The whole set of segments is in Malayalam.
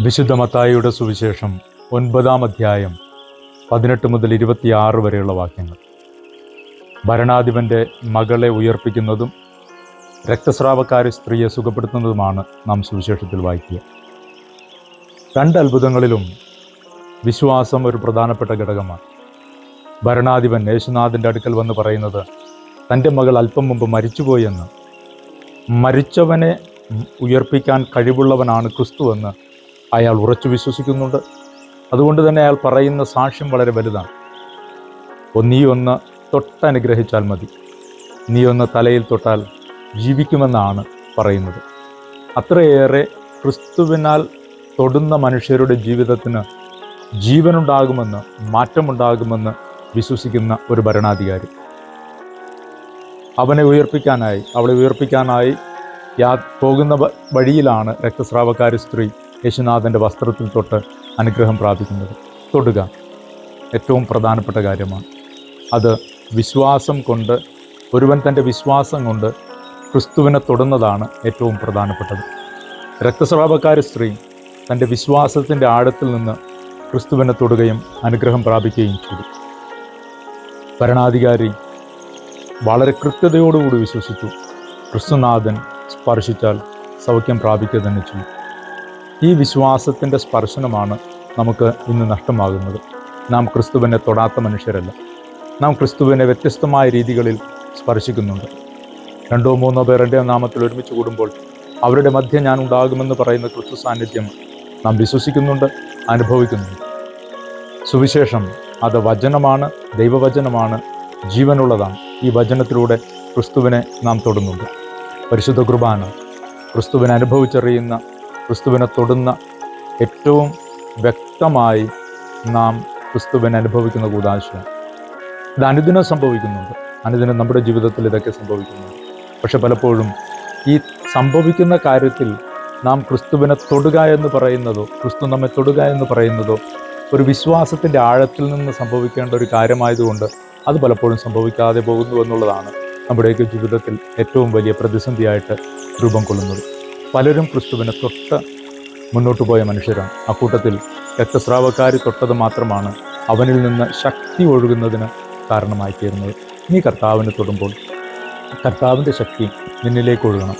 വിശുദ്ധ മത്തായിയുടെ സുവിശേഷം ഒൻപതാം അധ്യായം പതിനെട്ട് മുതൽ ഇരുപത്തിയാറ് വരെയുള്ള വാക്യങ്ങൾ. ഭരണാധിപന്റെ മകളെ ഉയർപ്പിക്കുന്നതും രക്തസ്രാവക്കാരി സ്ത്രീയെ സുഖപ്പെടുത്തുന്നതുമാണ് നാം സുവിശേഷത്തിൽ വായിക്കുക. രണ്ട് അത്ഭുതങ്ങളിലും വിശ്വാസം ഒരു പ്രധാനപ്പെട്ട ഘടകമാണ്. ഭരണാധിപൻ യേശുനാഥന്റെ അടുക്കൽ വന്ന് പറയുന്നത് തന്റെ മകൾ അല്പം മുമ്പ് മരിച്ചുപോയെന്ന്. മരിച്ചവനെ ഉയർപ്പിക്കാൻ കഴിവുള്ളവനാണ് ക്രിസ്തുവെന്ന് അയാൾ ഉറച്ചു വിശ്വസിക്കുന്നുണ്ട്. അതുകൊണ്ട് തന്നെ അയാൾ പറയുന്ന സാക്ഷ്യം വളരെ വലുതാണ്. "ഓ, നീ ഒന്ന് തൊട്ടനുഗ്രഹിച്ചാൽ മതി. നീ ഒന്ന് തലയിൽ തൊട്ടാൽ ജീവിക്കുമെന്നാണ് പറയുന്നത്. അത്രയേറെ ക്രിസ്തുവിനാൽ തൊടുന്ന മനുഷ്യരുടെ ജീവിതത്തിന് ജീവനുണ്ടാകുമെന്ന് മാറ്റമുണ്ടാകുമെന്ന് വിശ്വസിക്കുന്ന ഒരു ഭരണാധികാരി. അവനെ ഉയർപ്പിക്കാനായി അവളെ ഉയർപ്പിക്കാനായി യാ പോകുന്ന വഴിയിലാണ് രക്തസ്രാവക്കാരി സ്ത്രീ യേശുനാഥന്റെ വസ്ത്രത്തിൽ തൊട്ട് അനുഗ്രഹം പ്രാപിക്കുന്നത് തൊടുക ഏറ്റവും പ്രധാനപ്പെട്ട കാര്യമാണ്. അത് വിശ്വാസം കൊണ്ട് ഒരുവൻ തന്റെ വിശ്വാസം കൊണ്ട് ക്രിസ്തുവിനെ തൊടുന്നതാണ് ഏറ്റവും പ്രധാനപ്പെട്ടത്. രക്തസ്രാവക്കാരി സ്ത്രീ തന്റെ വിശ്വാസത്തിന്റെ ആഴത്തിൽ നിന്ന് ക്രിസ്തുവിനെ തൊടുകയും അനുഗ്രഹം പ്രാപിക്കുകയും ചെയ്തു. ഭരണാധികാരി വളരെ കൃത്യതയോടുകൂടി വിശ്വസിച്ചു ക്രിസ്തുനാഥൻ സ്പർശിച്ചാൽ സൗഖ്യം പ്രാപിക്കുക തന്നെ ചെയ്യും. ഈ വിശ്വാസത്തിന്റെ സ്പർശനമാണ് നമുക്ക് ഇന്ന് നഷ്ടമാകുന്നത്. നാം ക്രിസ്തുവിനെ തൊടാത്ത മനുഷ്യരല്ല. നാം ക്രിസ്തുവിനെ വ്യത്യസ്തമായ രീതികളിൽ സ്പർശിക്കുന്നുണ്ട്. രണ്ടോ മൂന്നോ പേരുടെ നാമത്തിൽ ഒരുമിച്ച് കൂടുമ്പോൾ അവരുടെ മധ്യ ഞാൻ ഉണ്ടാകുമെന്ന് പറയുന്ന ക്രിസ്തു സാന്നിധ്യം നാം വിശ്വസിക്കുന്നുണ്ട് അനുഭവിക്കുന്നുണ്ട്. സുവിശേഷം അത് വചനമാണ് ദൈവവചനമാണ് ജീവനുള്ളതാണ്. ഈ വചനത്തിലൂടെ ക്രിസ്തുവിനെ നാം തൊടുന്നുണ്ട്. പരിശുദ്ധ കുർബാന ക്രിസ്തുവിനെ അനുഭവിച്ചറിയുന്ന ക്രിസ്തുവിനെ തൊടുന്ന ഏറ്റവും വ്യക്തമായി നാം ക്രിസ്തുവിനെ അനുഭവിക്കുന്ന കൂതാശയാണ് ഇത് അനുദിനം സംഭവിക്കുന്നുണ്ട്. അനുദിനം നമ്മുടെ ജീവിതത്തിൽ ഇതൊക്കെ സംഭവിക്കുന്നുണ്ട്. പക്ഷെ പലപ്പോഴും ഈ സംഭവിക്കുന്ന കാര്യത്തിൽ നാം ക്രിസ്തുവിനെ തൊടുക എന്ന് പറയുന്നതോ ക്രിസ്തു നമ്മെ തൊടുക എന്ന് പറയുന്നതോ ഒരു വിശ്വാസത്തിന്റെ ആഴത്തിൽ നിന്ന് സംഭവിക്കേണ്ട ഒരു കാര്യമായതുകൊണ്ട് അത് പലപ്പോഴും സംഭവിക്കാതെ പോകുന്നു എന്നുള്ളതാണ് നമ്മുടെയൊക്കെ ജീവിതത്തിൽ ഏറ്റവും വലിയ പ്രതിസന്ധിയായിട്ട് രൂപം കൊള്ളുന്നത്. പലരും ക്രിസ്തുവിനെ തൊട്ട് മുന്നോട്ട് പോയ മനുഷ്യരാണ്. അക്കൂട്ടത്തിൽ രക്തസ്രാവക്കാർ തൊട്ടത് മാത്രമാണ് അവനിൽ നിന്ന് ശക്തി ഒഴുകുന്നതിന് കാരണമായി തീരുന്നത് നീ കർത്താവിനെ തൊടുമ്പോൾ കർത്താവിന്റെ ശക്തി നിന്നിലേക്ക് ഒഴുകണം.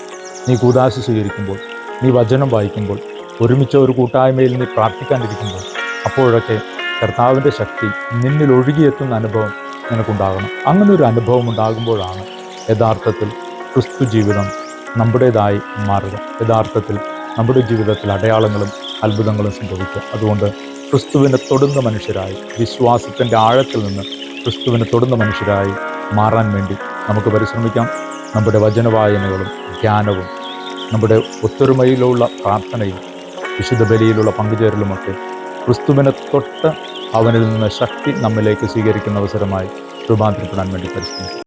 നീ കൂതാശ സ്വീകരിക്കുമ്പോൾ നീ വചനം വായിക്കുമ്പോൾ ഒരുമിച്ച് ഒരു കൂട്ടായ്മയിൽ നീ പ്രാർത്ഥിക്കാനിരിക്കുമ്പോൾ അപ്പോഴൊക്കെ കർത്താവിന്റെ ശക്തി നിന്നിൽ ഒഴുകിയെത്തുന്ന അനുഭവം നിനക്കുണ്ടാകണം. അങ്ങനെ ഒരു അനുഭവം ഉണ്ടാകുമ്പോഴാണ് യഥാർത്ഥത്തിൽ ക്രിസ്തു ജീവിതം നമ്മുടേതായി മാറുക. യഥാർത്ഥത്തിൽ നമ്മുടെ ജീവിതത്തിൽ അടയാളങ്ങളും അത്ഭുതങ്ങളും സംഭവിക്കുക. അതുകൊണ്ട് ക്രിസ്തുവിനെ തൊടുന്ന മനുഷ്യരായി വിശ്വാസത്തിന്റെ ആഴത്തിൽ നിന്ന് ക്രിസ്തുവിനെ തൊടുന്ന മനുഷ്യരായി മാറാൻ വേണ്ടി നമുക്ക് പരിശ്രമിക്കാം. നമ്മുടെ വചനവായനകളും ധ്യാനവും നമ്മുടെ ഒത്തൊരുമയിലുള്ള പ്രാർത്ഥനയും വിശുദ്ധ ബലിയിലുള്ള പങ്കുചേരലുമൊക്കെ ക്രിസ്തുവിനെ തൊട്ട് അവനിൽ നിന്ന് ശക്തി നമ്മിലേക്ക് സ്വീകരിക്കുന്ന അവസരമായി രൂപാന്തരപ്പെടാൻ വേണ്ടി പരിശ്രമിക്കും.